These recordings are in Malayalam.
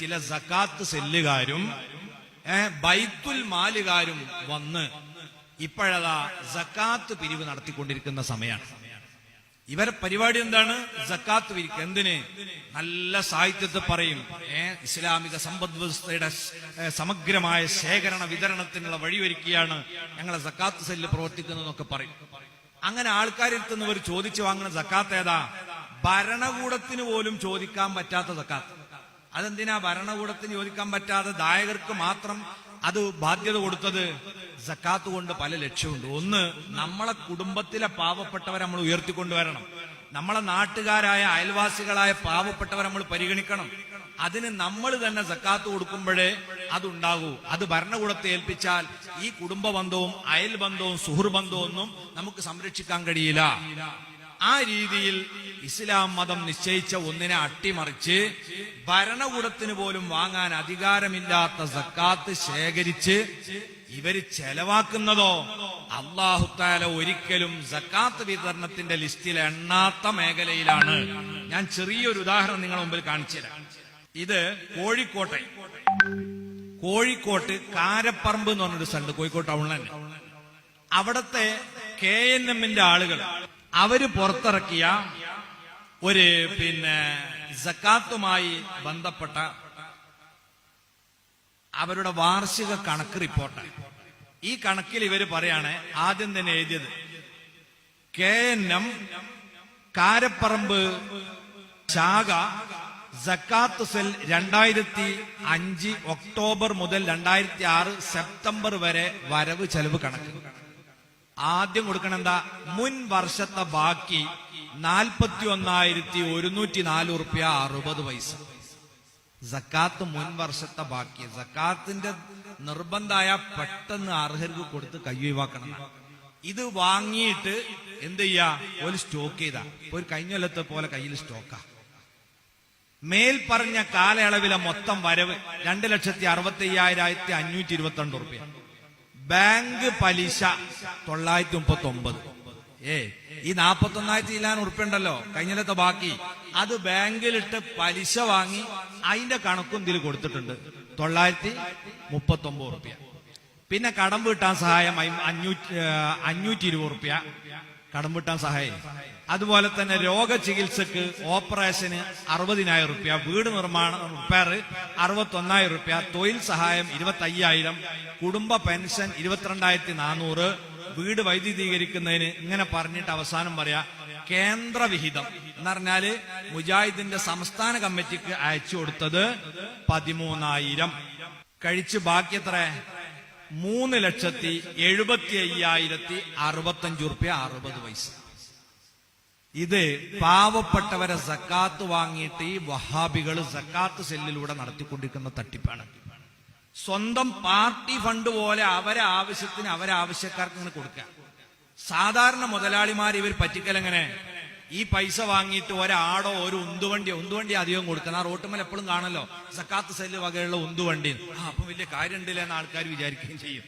ചില സക്കാത്ത് സെല്ലുകാരും ബൈത്തുൽ മാലുകാരും വന്ന് ഇപ്പോഴതാ സക്കാത്ത് പിരിവ് നടത്തിക്കൊണ്ടിരിക്കുന്ന സമയമാണ് ഇവരെ പരിപാടി എന്താണ്? സക്കാത്ത് പിരിക്കുക എന്തിന്? നല്ല സാഹിത്യത്തെ പറയും. ഇസ്ലാമിക സമ്പദ് വ്യവസ്ഥയുടെ സമഗ്രമായ ശേഖരണ വിതരണത്തിനുള്ള വഴിയൊരുക്കിയാണ് ഞങ്ങളെ സക്കാത്ത് സെല്ല് പ്രവർത്തിക്കുന്നതെന്നൊക്കെ പറയും. അങ്ങനെ ആൾക്കാരിൽ തന്നെ ഇവർ ചോദിച്ചു വാങ്ങുന്ന സക്കാത്ത് ഏതാ? ഭരണകൂടത്തിന് പോലും ചോദിക്കാൻ പറ്റാത്ത സക്കാത്ത്. അതെന്തിനാ ഭരണകൂടത്തിന് ചോദിക്കാൻ പറ്റാതെ ദായകർക്ക് മാത്രം അത് ബാധ്യത കൊടുത്തത്? സക്കാത്ത് കൊണ്ട് പല ലക്ഷ്യമുണ്ട്. ഒന്ന് നമ്മളെ കുടുംബത്തിലെ പാവപ്പെട്ടവരെ നമ്മൾ ഉയർത്തിക്കൊണ്ടുവരണം. നമ്മളെ നാട്ടുകാരായ അയൽവാസികളായ പാവപ്പെട്ടവരെ നമ്മൾ പരിഗണിക്കണം. അതിന് നമ്മൾ തന്നെ സക്കാത്ത് കൊടുക്കുമ്പോഴേ അതുണ്ടാകൂ. അത് ഭരണകൂടത്തെ ഏൽപ്പിച്ചാൽ ഈ കുടുംബ ബന്ധവും അയൽ ബന്ധവും സുഹൃബന്ധവും ഒന്നും നമുക്ക് സംരക്ഷിക്കാൻ കഴിയില്ല. ആ രീതിയിൽ ഇസ്ലാം മതം നിശ്ചയിച്ച ഒന്നിനെ അട്ടിമറിച്ച് ഭരണകൂടത്തിന് പോലും വാങ്ങാൻ അധികാരമില്ലാത്ത സക്കാത്ത് ശേഖരിച്ച് ഇവർ ചെലവാക്കുന്നതോ അള്ളാഹുത്താല ഒരിക്കലും സക്കാത്ത് വിതരണത്തിന്റെ ലിസ്റ്റിൽ എണ്ണാത്ത മേഖലയിലാണ്. ഞാൻ ചെറിയൊരു ഉദാഹരണം നിങ്ങളുടെ മുമ്പിൽ കാണിച്ചു തരാം. ഇത് കോഴിക്കോട്ടെ. കോഴിക്കോട്ട് കാരപ്പറമ്പ് എന്ന് പറഞ്ഞൊരു സ്ഥലത്ത് കോഴിക്കോട് ടൗണിൽ തന്നെ. അവിടത്തെ കെ എൻ എമ്മിന്റെ ആളുകൾ അവർ പുറത്തിറക്കിയ ഒരു പിന്നെ സക്കാത്തുമായി ബന്ധപ്പെട്ട അവരുടെ വാർഷിക കണക്ക് റിപ്പോർട്ട്. ഈ കണക്കിൽ ഇവർ പറയാണ് ആദ്യം തന്നെ എഴുതിയത് കെ എൻ എം കാരപ്പറമ്പ് ശാഖ സക്കാത്ത് സെൽ രണ്ടായിരത്തി അഞ്ച് ഒക്ടോബർ മുതൽ രണ്ടായിരത്തി ആറ് സെപ്റ്റംബർ വരെ വരവ് ചെലവ് കണക്ക്. ആദ്യം കൊടുക്കണം എന്താ? മുൻ വർഷത്തെ ബാക്കി നാൽപ്പത്തി ഒന്നായിരത്തി ഒരുന്നൂറ്റി നാല് റുപ്യ അറുപത് പൈസ. സക്കാത്ത് മുൻ വർഷത്തെ ബാക്കി. സക്കാത്തിന്റെ നിർബന്ധമായ പെട്ടെന്ന് അർഹർക്ക് കൊടുത്ത് കയ്യൊഴിവാക്കണം ഇത് വാങ്ങിയിട്ട് എന്ത് ചെയ്യാ? ഒരു സ്റ്റോക്ക് ചെയ്താ. ഒരു കഴിഞ്ഞ കൊല്ലത്തെ പോലെ കയ്യിൽ സ്റ്റോക്കാ. മേൽ പറഞ്ഞ കാലയളവിലെ മൊത്തം വരവ് രണ്ട് ലക്ഷത്തി അറുപത്തി അയ്യായിരത്തി അഞ്ഞൂറ്റി ഇരുപത്തി രണ്ട് ബാങ്ക് പലിശ തൊള്ളായിരത്തി മുപ്പത്തി ഒമ്പത് ഏ ഈ നാപ്പത്തി ഒന്നായിരത്തി ഇല്ലാൻ ഉറുപ്പുണ്ടല്ലോ കഴിഞ്ഞലത്തെ ബാക്കി. അത് ബാങ്കിലിട്ട് പലിശ വാങ്ങി അതിന്റെ കണക്കും ഇതിൽ കൊടുത്തിട്ടുണ്ട്. തൊള്ളായിരത്തി മുപ്പത്തി ഒമ്പത് റുപ്യ പിന്നെ കടം വീട്ടാൻ സഹായം അഞ്ഞൂറ്റി അഞ്ഞൂറ്റി ഇരുപത് റുപ്യ കടം വീട്ടാൻ സഹായം. അതുപോലെ തന്നെ രോഗചികിത്സക്ക് ഓപ്പറേഷന് അറുപതിനായിരം റുപ്യ വീട് നിർമ്മാണ റിപ്പയർ അറുപത്തി ഒന്നായിരം റുപ്യ തൊഴിൽ സഹായം ഇരുപത്തി അയ്യായിരം കുടുംബ പെൻഷൻ ഇരുപത്തിരണ്ടായിരത്തി നാനൂറ് വീട് വൈദ്യുതീകരിക്കുന്നതിന് ഇങ്ങനെ പറഞ്ഞിട്ട് അവസാനം പറയാ കേന്ദ്രവിഹിതം എന്ന് പറഞ്ഞാൽ മുജാഹിദിന്റെ സംസ്ഥാന കമ്മിറ്റിക്ക് അയച്ചു കൊടുത്തത് പതിമൂന്നായിരം. കഴിച്ച് ബാക്കി എത്ര മൂന്ന് ലക്ഷത്തി എഴുപത്തി അയ്യായിരത്തി അറുപത്തഞ്ചു റുപ്യ അറുപത് പൈസ. ഇത് പാവപ്പെട്ടവരെ സക്കാത്ത് വാങ്ങിയിട്ട് ഈ വഹാബികൾ സക്കാത്ത് സെല്ലിലൂടെ നടത്തിക്കൊണ്ടിരിക്കുന്ന തട്ടിപ്പാണ്. സ്വന്തം പാർട്ടി ഫണ്ട് പോലെ അവരെ ആവശ്യത്തിന് അവരെ ആവശ്യക്കാർക്ക് ഇങ്ങനെ കൊടുക്കുക. സാധാരണ മുതലാളിമാർ ഇവർ പറ്റിക്കലെങ്ങനെ ഈ പൈസ വാങ്ങിയിട്ട് ഒരാടോ ഒരു ഉന്തുവണ്ടിയോ ഉന്തുവണ്ടി അധികം കൊടുക്കണം ആ റോട്ടുമൽ എപ്പോഴും കാണല്ലോ സക്കാത്ത് സെല്ല് വകയുള്ള ഉന്തുവണ്ടി. ആ അപ്പൊ വലിയ കാര്യമുണ്ടല്ലേ എന്ന് ആൾക്കാർ വിചാരിക്കുകയും ചെയ്യും.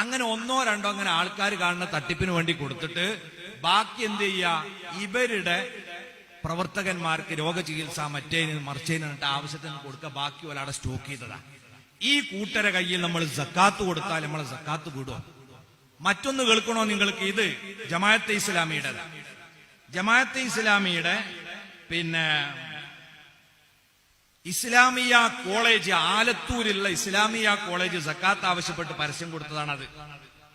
അങ്ങനെ ഒന്നോ രണ്ടോ അങ്ങനെ ആൾക്കാർ കാണുന്ന തട്ടിപ്പിന് വേണ്ടി കൊടുത്തിട്ട് ബാക്കി എന്ത് ചെയ്യുക ഇവരുടെ പ്രവർത്തകന്മാർക്ക് രോഗചികിത്സ മറ്റേതിന് മറിച്ചതിന് ആവശ്യത്തിന് കൊടുക്കുക ബാക്കി ഒരാളെ സ്റ്റോക്ക് ചെയ്തതാ. ഈ കൂട്ടര കയ്യിൽ നമ്മൾ സക്കാത്ത് കൊടുത്താൽ നമ്മൾ സക്കാത്ത് കൂടുക മറ്റൊന്ന് കേൾക്കണോ നിങ്ങൾക്ക് ഇത്? ജമാഅത്തെ ഇസ്ലാമിയുടെ ജമാഅത്തെ ഇസ്ലാമിയുടെ പിന്നെ ഇസ്ലാമിയ കോളേജ് ആലത്തൂരിലുള്ള ഇസ്ലാമിയ കോളേജ് സക്കാത്ത് ആവശ്യപ്പെട്ട് പരസ്യം കൊടുത്തതാണത്.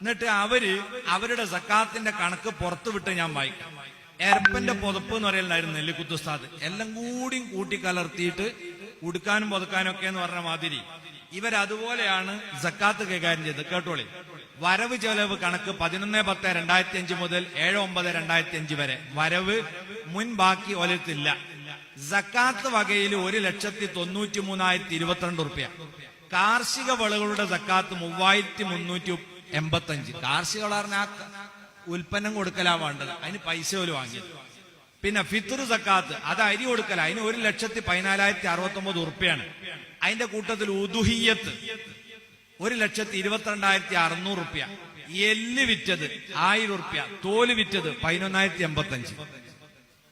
എന്നിട്ട് അവർ അവരുടെ സക്കാത്തിന്റെ കണക്ക് പുറത്തുവിട്ട് ഞാൻ വായിക്കാം. എരപ്പന്റെ പുതപ്പ് എന്ന് പറയലുണ്ടായിരുന്നു നെല്ലിക്കുത്തുസ്താദ്. എല്ലാം കൂടിയും കൂട്ടിക്കലർത്തിയിട്ട് ഉടുക്കാനും പുതക്കാനും ഒക്കെ എന്ന് പറഞ്ഞ മാതിരി ഇവരതുപോലെയാണ് സക്കാത്ത് കൈകാര്യം ചെയ്തത്. കേട്ടോളി? വരവ് ചെലവ് കണക്ക് പതിനൊന്ന് പത്ത് രണ്ടായിരത്തി അഞ്ച് മുതൽ ഏഴ് ഒമ്പത് രണ്ടായിരത്തി അഞ്ച് വരെ. വരവ് മുൻ ബാക്കി ഒലത്തില്ല. സക്കാത്ത് വകയിൽ ഒരു ലക്ഷത്തി തൊണ്ണൂറ്റി മൂന്നായിരത്തി ഇരുപത്തിരണ്ട് റുപ്യ കാർഷിക വിളകളുടെ സക്കാത്ത് മൂവായിരത്തി മുന്നൂറ്റി എൺപത്തി അഞ്ച് കാർഷിക വിള ആ ഉൽപ്പന്നം കൊടുക്കലാ വേണ്ടത്. അതിന് പൈസ പോലും വാങ്ങിയത്. പിന്നെ ഫിത്തുറു സക്കാത്ത് അത് അരി കൊടുക്കല. അതിന് ഒരു ലക്ഷത്തി പതിനാലായിരത്തി അറുപത്തി ഒമ്പത് ഉറുപ്പ്യാണ്. അതിന്റെ കൂട്ടത്തിൽ ഉദുഹിയത്ത് ഒരു ലക്ഷത്തി ഇരുപത്തിരണ്ടായിരത്തി അറുന്നൂറ് റുപ്യ. എല്ല് വിറ്റത് ആയിരം റുപ്യ. തോൽ വിറ്റത് പതിനൊന്നായിരത്തി എൺപത്തി അഞ്ച്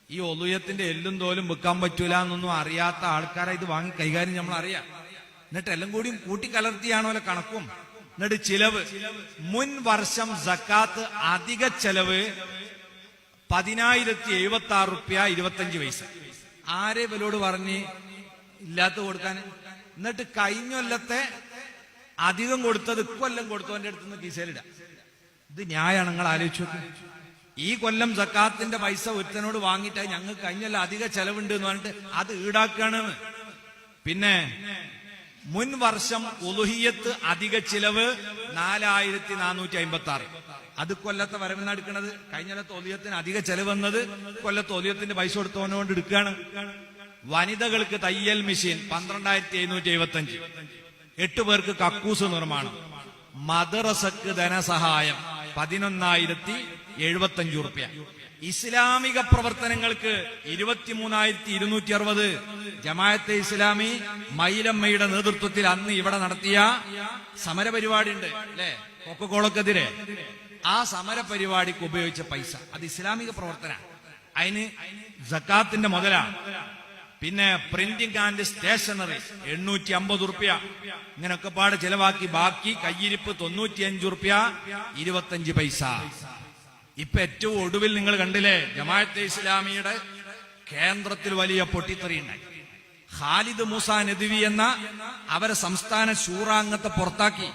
ഈ ഒലുയത്തിന്റെ എല്ലും തോലും വെക്കാൻ പറ്റൂല എന്നൊന്നും അറിയാത്ത ആൾക്കാരെ ഇത് വാങ്ങി കൈകാര്യം നമ്മൾ അറിയാം എന്നിട്ട് എല്ലാം കൂടിയും കൂട്ടിക്കലർത്തിയാണോ കണക്കും. എന്നിട്ട് ചിലവ്. മുൻ വർഷം സക്കാത്ത് അധിക ചെലവ് പതിനായിരത്തി എഴുപത്തി ആറ് റുപ്യ ഇരുപത്തഞ്ച് പൈസ. ആരെ ഇവരോട് പറഞ്ഞ് ഇല്ലാത്ത കൊടുക്കാൻ? എന്നിട്ട് കഴിഞ്ഞ കൊല്ലത്തെ അധികം കൊടുത്തത് ഇക്കൊല്ലം കൊടുത്തവന്റെ അടുത്ത് നിന്ന് കീസയിലിടാം ഇത് ന്യായമാണ് നിങ്ങൾ ആലോചിച്ചു ഈ കൊല്ലം സക്കാത്തിന്റെ പൈസ ഒരുത്തനോട് വാങ്ങിയിട്ട് ഞങ്ങൾക്ക് കഴിഞ്ഞല്ല അധിക ചെലവുണ്ട് എന്ന് പറഞ്ഞിട്ട് അത് ഈടാക്കാണ്. പിന്നെ മുൻ വർഷം ഒലുഹിയത്ത് അധിക ചിലവ് നാലായിരത്തി നാനൂറ്റി അമ്പത്തി ആറ് അത് കൊല്ലത്തെ വരവിന്ന് എടുക്കുന്നത് കഴിഞ്ഞ ഒലിയത്തിന് അധിക ചെലവ് വന്നത് കൊല്ലത്തെ ഒലിയത്തിന്റെ പൈസ കൊടുത്തവനോണ്ട് എടുക്കുകയാണ് വനിതകൾക്ക് തയ്യൽ മെഷീൻ പന്ത്രണ്ടായിരത്തി എഴുന്നൂറ്റി എഴുപത്തി അഞ്ച് എട്ട് പേർക്ക് കക്കൂസ് നിർമ്മാണം. മദ്രസക്ക് ധനസഹായം പതിനൊന്നായിരത്തി എഴുപത്തി അഞ്ചു റുപ്യ ഇസ്ലാമിക പ്രവർത്തനങ്ങൾക്ക് ഇരുപത്തിമൂന്നായിരത്തി ഇരുന്നൂറ്റി അറുപത് ജമായത്തെ ഇസ്ലാമി മൈലമ്മയുടെ നേതൃത്വത്തിൽ അന്ന് ഇവിടെ നടത്തിയ സമരപരിപാടി ഉണ്ട് അല്ലെ? കൊക്കക്കോളക്കെതിരെ. ആ സമരപരിപാടിക്ക് ഉപയോഗിച്ച പൈസ. അത് ഇസ്ലാമിക പ്രവർത്തന. അതിന് ജക്കാത്തിന്റെ മുതലാണ് പിന്നെ പ്രിന്റിംഗ് ആൻഡ് സ്റ്റേഷനറി എണ്ണൂറ്റി അമ്പത് റുപ്യ. ഇങ്ങനൊക്കെ പാട് ചെലവാക്കി ബാക്കി കയ്യിരിപ്പ് തൊണ്ണൂറ്റി അഞ്ച് റുപ്യ ഇരുപത്തഞ്ച് പൈസ. ഇപ്പൊ ഏറ്റവും ഒടുവിൽ നിങ്ങൾ കണ്ടില്ലേ ജമാഅത്തെ ഇസ്ലാമിയുടെ കേന്ദ്രത്തിൽ വലിയ പൊട്ടിത്തെറി ഉണ്ടായി. ഖാലിദ് മൂസ നദുവി എന്ന അവരെ സംസ്ഥാന ശൂറാംഗത്തെ പുറത്താക്കി.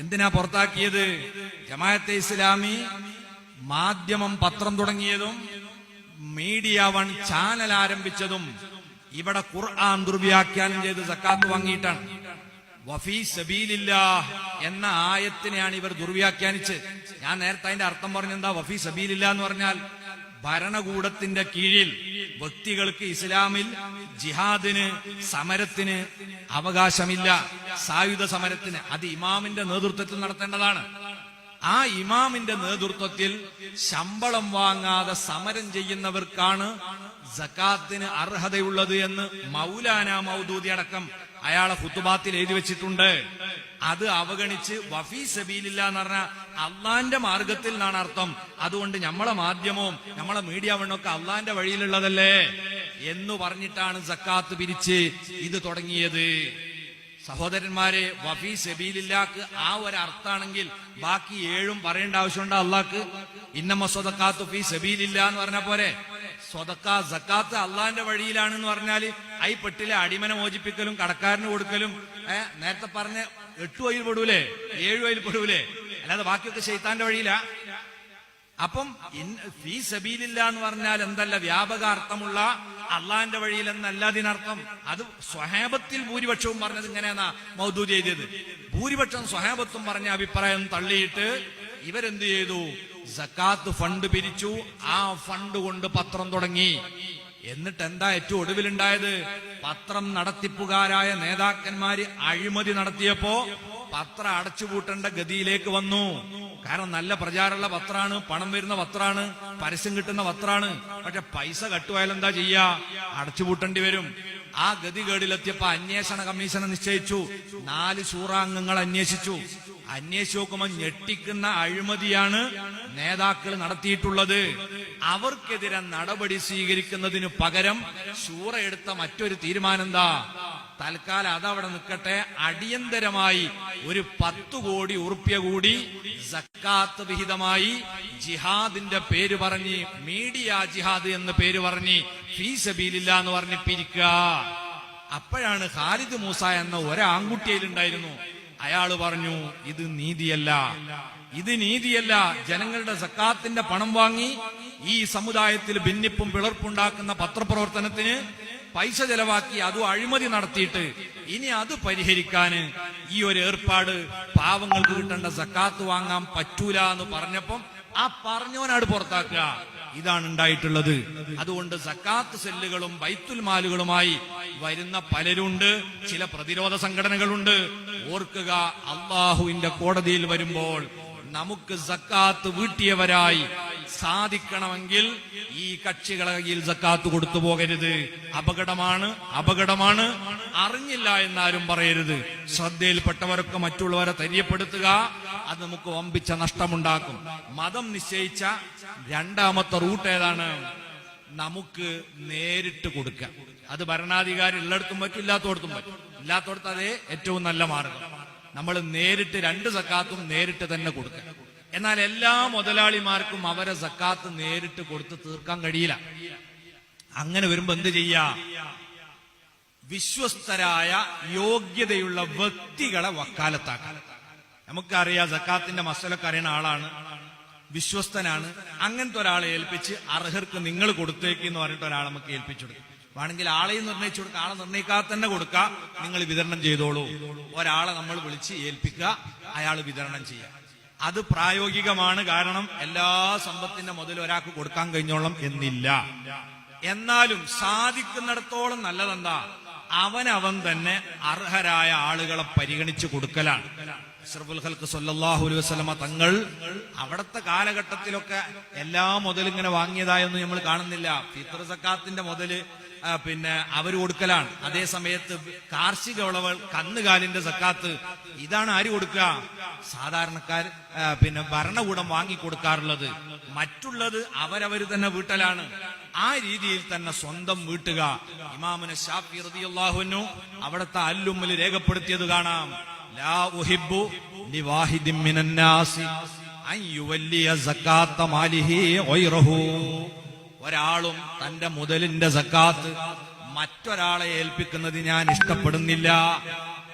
എന്തിനാ പുറത്താക്കിയത്? ജമാഅത്തെ ഇസ്ലാമി മാധ്യമം പത്രം തുടങ്ങിയതും മീഡിയ വൺ ചാനൽ ആരംഭിച്ചതും ഇവിടെ ഖുർആൻ ദുർവ്യാഖ്യാനം ചെയ്ത് സക്കാത്ത് വാങ്ങിയിട്ടാണ്. വഫീ സബീലില്ല എന്ന ആയത്തിനെയാണ് ഇവർ ദുർവ്യാഖ്യാനിച്ച്. ഞാൻ നേരത്തെ അതിന്റെ അർത്ഥം പറഞ്ഞെന്താ? വഫീ സബീലില്ല എന്ന് പറഞ്ഞാൽ ഭരണകൂടത്തിന്റെ കീഴിൽ വ്യക്തികൾക്ക് ഇസ്ലാമിൽ ജിഹാദിന് സമരത്തിന് അവകാശമില്ല. സായുധ സമരത്തിന്. അത് ഇമാമിന്റെ നേതൃത്വത്തിൽ നടത്തേണ്ടതാണ്. ആ ഇമാമിന്റെ നേതൃത്വത്തിൽ ശമ്പളം വാങ്ങാതെ സമരം ചെയ്യുന്നവർക്കാണ് ജക്കാത്തിന് അർഹതയുള്ളത് എന്ന് മൗലാന മൗദൂദി അടക്കം അയാളെ ഫുത്തുബാത്തിൽ എഴുതി വെച്ചിട്ടുണ്ട്. അത് അവഗണിച്ച് വഫീ സബീലില്ല എന്ന് പറഞ്ഞാൽ അള്ളാന്റെ മാർഗത്തിൽ നിന്നാണ് അർത്ഥം. അതുകൊണ്ട് നമ്മളെ മാധ്യമവും നമ്മളെ മീഡിയ വണ്ണൊക്കെ അള്ളാന്റെ വഴിയിലുള്ളതല്ലേ? എന്ന് പറഞ്ഞിട്ടാണ് സക്കാത്ത് പിരിച്ച് ഇത് തുടങ്ങിയത്. സഹോദരന്മാരെ വഫീ സബീലില്ലാക്ക് ആ ഒരു അർത്ഥാണെങ്കിൽ ബാക്കി ഏഴും പറയേണ്ട ആവശ്യമുണ്ട് അള്ളാക്ക്? ഇന്നമ്മ സ്വതക്കാത്ത് ഫീ സബീലില്ല എന്ന് പറഞ്ഞ പോലെ സ്വതക്ക സക്കാത്ത് അള്ളാന്റെ വഴിയിലാണെന്ന് പറഞ്ഞാൽ ഐ പെട്ടിലെ അടിമനെ മോചിപ്പിക്കലും കടക്കാരന് കൊടുക്കലും നേരത്തെ പറഞ്ഞ എട്ടു വയിൽ പെടൂലേ? ഏഴു വയിൽ പെടൂലേ? അല്ലാതെ ബാക്കിയൊക്കെ ശൈത്താന്റെ വഴിയിലാ. അപ്പം ഫീ സബീലില്ല എന്ന് പറഞ്ഞാൽ എന്തല്ല വ്യാപക അർത്ഥമുള്ള അള്ളാന്റെ വഴിയിൽ എന്നല്ല അതിനർത്ഥം. അത് സ്വഹാബത്തിൽ ഭൂരിപക്ഷവും പറഞ്ഞത് ഇങ്ങനെയാണ് മൗദൂദ് ചെയ്തത് ഭൂരിപക്ഷം സ്വഹാബത്തും പറഞ്ഞ അഭിപ്രായം തള്ളിയിട്ട് ഇവരെന്ത് ചെയ്തു? സക്കാത്ത് ഫണ്ട് പിരിച്ചു. ആ ഫണ്ട് കൊണ്ട് പത്രം തുടങ്ങി. എന്നിട്ട് എന്താ ഏറ്റവും ഒടുവിലുണ്ടായത്? പത്രം നടത്തിപ്പുകാരായ നേതാക്കന്മാര് അഴിമതി നടത്തിയപ്പോ പത്രം അടച്ചുപൂട്ടേണ്ട ഗതിയിലേക്ക് വന്നു. കാരണം നല്ല പ്രചാരമുള്ള പത്രാണ് പണം വരുന്ന പത്രാണ് പരസ്യം കിട്ടുന്ന പത്രാണ് പക്ഷെ പൈസ കട്ടുപോയാൽ എന്താ ചെയ്യാ? അടച്ചുപൂട്ടേണ്ടി വരും. ആ ഗതികേടിലെത്തിയപ്പോ അന്വേഷണ കമ്മീഷനെ നിശ്ചയിച്ചു. നാല് ശൂറാംഗങ്ങൾ അന്വേഷിച്ചു. അന്വേഷിച്ചു നോക്കുമ്പോൾ ഞെട്ടിക്കുന്ന അഴിമതിയാണ് നേതാക്കൾ നടത്തിയിട്ടുള്ളത്. അവർക്കെതിരെ നടപടി സ്വീകരിക്കുന്നതിന് പകരം ശൂറ എടുത്ത മറ്റൊരു തീരുമാനം എന്താ? തൽക്കാലം അതവിടെ നിൽക്കട്ടെ. അടിയന്തരമായി ഒരു പത്തു കോടി ഉറുപ്യ കൂടി സക്കാത്ത് വിഹിതമായി ജിഹാദിന്റെ പേര് പറഞ്ഞ് മീഡിയ ജിഹാദ് എന്ന് പേര് പറഞ്ഞ് ഫീസബീലില്ല എന്ന് പറഞ്ഞ് പിരിക്കുക അപ്പോഴാണ് ഖാലിദ് മൂസ എന്ന ഒരാൺകുട്ടിയിലുണ്ടായിരുന്നു അയാൾ പറഞ്ഞു ഇത് നീതിയല്ല. ഇത് നീതിയല്ല. ജനങ്ങളുടെ സക്കാത്തിന്റെ പണം വാങ്ങി ഈ സമുദായത്തിൽ ഭിന്നിപ്പും പിളർപ്പുണ്ടാക്കുന്ന പത്രപ്രവർത്തനത്തിന് പൈസ ചെലവാക്കി അതും അഴിമതി നടത്തിയിട്ട് ഇനി അത് പരിഹരിക്കാന് ഈ ഒരു ഏർപ്പാട് പാവങ്ങൾക്ക് കിട്ടേണ്ട സക്കാത്ത് വാങ്ങാൻ പറ്റൂല എന്ന് പറഞ്ഞപ്പം ആ പറഞ്ഞവനാട് പുറത്താക്കുക. ഇതാണ് ഉണ്ടായിട്ടുള്ളത്. അതുകൊണ്ട് സക്കാത്ത് സെല്ലുകളും ബൈത്തുൽ മാലുകളുമായി വരുന്ന പലരുണ്ട്. ചില പ്രതിരോധ സംഘടനകളുണ്ട്. ഓർക്കുക അള്ളാഹുവിന്റെ കോടതിയിൽ വരുമ്പോൾ നമുക്ക് സക്കാത്ത് വീട്ടിയവരായി സാധിക്കണമെങ്കിൽ ഈ കക്ഷികളെ കയ്യിൽ സക്കാത്ത് കൊടുത്തു പോകരുത്. അപകടമാണ് അപകടമാണ്. അറിഞ്ഞില്ല എന്നാരും പറയരുത്. ശ്രദ്ധയിൽപ്പെട്ടവരൊക്കെ മറ്റുള്ളവരെ തെര്യപ്പെടുത്തുക അത് നമുക്ക് വമ്പിച്ച നഷ്ടമുണ്ടാക്കും. മതം നിശ്ചയിച്ച രണ്ടാമത്തെ റൂട്ട് ഏതാണ്? നമുക്ക് നേരിട്ട് കൊടുക്കാം. അത് ഭരണാധികാരി ഉള്ളിടത്തും പറ്റും ഇല്ലാത്തടത്തും പറ്റും. ഇല്ലാത്തടത്ത് അതേ ഏറ്റവും നല്ല മാർഗം. നമ്മൾ നേരിട്ട് രണ്ട് സക്കാത്തും നേരിട്ട് തന്നെ കൊടുക്കുക എന്നാൽ എല്ലാ മുതലാളിമാർക്കും അവരെ സക്കാത്ത് നേരിട്ട് കൊടുത്ത് തീർക്കാൻ കഴിയില്ല. അങ്ങനെ വരുമ്പോ എന്ത് ചെയ്യാ? വിശ്വസ്തരായ യോഗ്യതയുള്ള വ്യക്തികളെ വക്കാലത്താക്കാം. നമുക്കറിയാം സക്കാത്തിന്റെ മസലൊക്കെ അറിയുന്ന ആളാണ്. വിശ്വസ്തനാണ്. അങ്ങനത്തെ ഒരാളെ ഏൽപ്പിച്ച് അർഹർക്ക് നിങ്ങൾ കൊടുത്തേക്ക് എന്ന് പറഞ്ഞിട്ട് ഒരാളെ നമുക്ക് ഏൽപ്പിച്ചു കൊടുക്കും. വേണമെങ്കിൽ ആളെയും നിർണയിച്ചു കൊടുക്കുക ആളെ നിർണയിക്കാതെ തന്നെ കൊടുക്കുക നിങ്ങൾ വിതരണം ചെയ്തോളൂ. ഒരാളെ നമ്മൾ വിളിച്ച് ഏൽപ്പിക്കുക. അയാൾ വിതരണം ചെയ്യുക അത് പ്രായോഗികമാണ് കാരണം എല്ലാ സമ്പത്തിന്റെ മുതൽ ഒരാൾക്ക് കൊടുക്കാൻ കഴിഞ്ഞോളം എന്നില്ല. എന്നാലും സാധിക്കുന്നിടത്തോളം നല്ലതെന്താ? അവനവൻ തന്നെ അർഹരായ ആളുകളെ പരിഗണിച്ചു കൊടുക്കലാണ്. അഷ്റഫുൽ ഖൽക്ക് സല്ലല്ലാഹു അലൈഹി വസല്ലമ തങ്ങൾ അവിടത്തെ കാലഘട്ടത്തിലൊക്കെ എല്ലാ മുതലും ഇങ്ങനെ വാങ്ങിയതായൊന്നും നമ്മൾ കാണുന്നില്ല. ഫിത്ർ സക്കാത്തിന്റെ മുതൽ പിന്നെ അവർ കൊടുക്കലാണ്. അതേ സമയത്ത് കാർഷിക വിളവ് കന്നുകാലിന്റെ സക്കാത്ത് ഇതാണ് ആര് കൊടുക്കുക? സാധാരണക്കാർ പിന്നെ ഭരണകൂടം വാങ്ങി കൊടുക്കാറുള്ളത്. മറ്റുള്ളത് അവരവർ തന്നെ വീട്ടലാണ്. ആ രീതിയിൽ തന്നെ സ്വന്തം വീട്ടുക. ഇമാമിന് ഷാഫി റളിയല്ലാഹുവിനു അവിടുത്തെ അല്ലുമ്മിൽ രേഖപ്പെടുത്തിയത് കാണാം. ലാ ഉഹിബ്ബു ലിവാഹിദിൻ മിനന്നാസി യുവല്ലിയ സക്കാത്ത മാലിഹി ഗൈറഹു. ഒരാളും തന്റെ മുതലിന്റെ സക്കാത്ത് മറ്റൊരാളെ ഏൽപ്പിക്കുന്നത് ഞാൻ ഇഷ്ടപ്പെടുന്നില്ല.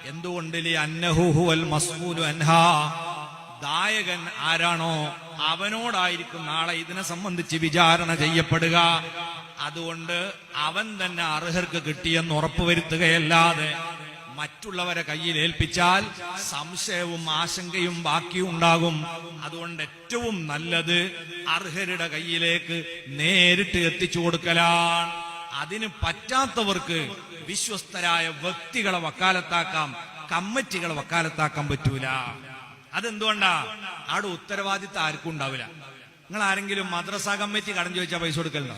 എന്തുകൊണ്ട്? ലി അന്നഹു അൽ മസ്മൂലു അൻഹാ. ദായകൻ ആരാണോ അവനോടായിരിക്കും നാളെ ഇതിനെ സംബന്ധിച്ച് വിചാരണ ചെയ്യപ്പെടുക. അതുകൊണ്ട് അവൻ തന്നെ അർഹർക്ക് കിട്ടിയെന്ന് ഉറപ്പുവരുത്തുകയല്ലാതെ മറ്റുള്ളവരെ കയ്യിൽ ഏൽപ്പിച്ചാൽ സംശയവും ആശങ്കയും ബാക്കിയും ഉണ്ടാകും. അതുകൊണ്ട് ഏറ്റവും നല്ലത് അർഹരുടെ കയ്യിലേക്ക് നേരിട്ട് എത്തിച്ചു കൊടുക്കലാണ്. അതിന് പറ്റാത്തവർക്ക് വിശ്വസ്തരായ വ്യക്തികളെ വക്കാലത്താക്കാം കമ്മിറ്റികളെ വക്കാലത്താക്കാൻ പറ്റൂല. അതെന്തുകൊണ്ടാ? അവിടെ ഉത്തരവാദിത്തം ആർക്കും ഉണ്ടാവില്ല. നിങ്ങൾ ആരെങ്കിലും മദ്രസ കമ്മിറ്റി കടം ചോദിച്ചാൽ പൈസ കൊടുക്കലുണ്ടോ?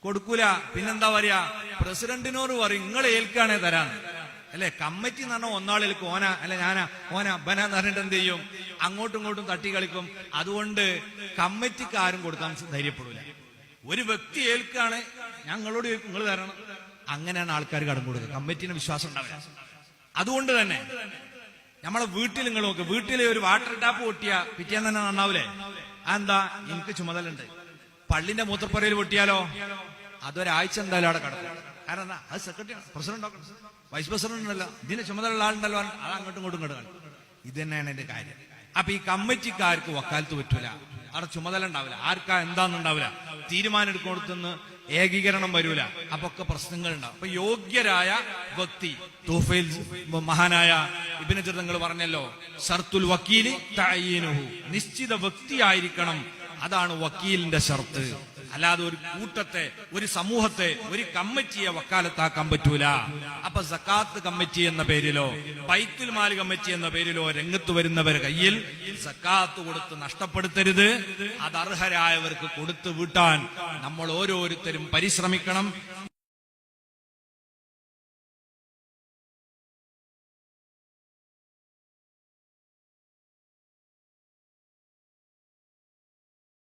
കൊടുക്കൂല. പിന്നെന്താ പറയാ? പ്രസിഡന്റിനോട് പറയും നിങ്ങൾ ഏൽക്കാണേ തരാന്ന്. അല്ലെ കമ്മിറ്റി എന്ന് പറഞ്ഞാൽ ഒന്നാളിൽ ഓന അല്ലെ ഞാനാ ഓന ബന എന്ന് പറഞ്ഞിട്ട് എന്ത് ചെയ്യും? അങ്ങോട്ടും ഇങ്ങോട്ടും തട്ടി കളിക്കും അതുകൊണ്ട് കമ്മിറ്റിക്ക് ആരും കൊടുക്കാൻ ധൈര്യപ്പെടൂല. ഒരു വ്യക്തി ഏൽക്കാണ് ഞങ്ങളോട് നിങ്ങൾ തരണം. അങ്ങനെയാണ് ആൾക്കാർ കടം കൊടുക്കുക. കമ്മിറ്റിന് വിശ്വാസം ഉണ്ടാവില്ല. അതുകൊണ്ട് തന്നെ നമ്മളെ വീട്ടിൽ നിങ്ങൾ നോക്ക്. വീട്ടിലെ ഒരു വാട്ടർ ടാപ്പ് പൊട്ടിയ പിറ്റേന്ന് തന്നെ നന്നാവൂലേ? അതെന്താ? എനിക്ക് ചുമതലുണ്ട് പള്ളിന്റെ മൂത്രപ്പുരയിൽ പൊട്ടിയാലോ? അതൊരാഴ്ച എന്തായാലും അവിടെ കിടക്കും. കാരണം എന്താ? അത് സെക്രട്ടറി പ്രസിഡന്റ് വൈസ് പ്രസിഡന്റ് ഉണ്ടല്ലോ ഇതിന്റെ ചുമതലയുള്ള ആളുണ്ടല്ലോ. അത് അങ്ങോട്ടും ഇങ്ങോട്ടും കിടക്കണം ഇത് തന്നെയാണ് എന്റെ കാര്യം. അപ്പൊ ഈ കമ്മിറ്റിക്കാർക്ക് വക്കാലത്ത് പറ്റൂല. അവിടെ ചുമതല ഉണ്ടാവില്ല. ആർക്കാ എന്താന്നുണ്ടാവില്ല തീരുമാനം എടുക്കുന്നിടത്തുനിന്ന് ഏകീകരണം വരൂല. അപ്പൊ ഒക്കെ പ്രശ്നങ്ങൾ ഉണ്ടാവും. അപ്പൊ യോഗ്യരായ വ്യക്തി തൂഫയിൽ മഹാനായ ഇബിന് പറഞ്ഞല്ലോ ഷർത്തുൽ വക്കീലി തഅയീനുഹു. നിശ്ചിത വ്യക്തിയായിരിക്കണം. അതാണ് വക്കീലിന്റെ ഷർത്ത്. അല്ലാതെ ഒരു കൂട്ടത്തെ ഒരു സമൂഹത്തെ ഒരു കമ്മിറ്റിയെ വക്കാലത്താക്കാൻ പറ്റൂല. അപ്പൊ സക്കാത്ത് കമ്മിറ്റി എന്ന പേരിലോ ബൈത്തുൽ മാൽ കമ്മിറ്റി എന്ന പേരിലോ രംഗത്ത് വരുന്നവർ കയ്യിൽ സക്കാത്ത് കൊടുത്ത് നഷ്ടപ്പെടുത്തരുത്. അത് അർഹരായവർക്ക് കൊടുത്തു വീട്ടാൻ നമ്മൾ ഓരോരുത്തരും പരിശ്രമിക്കണം.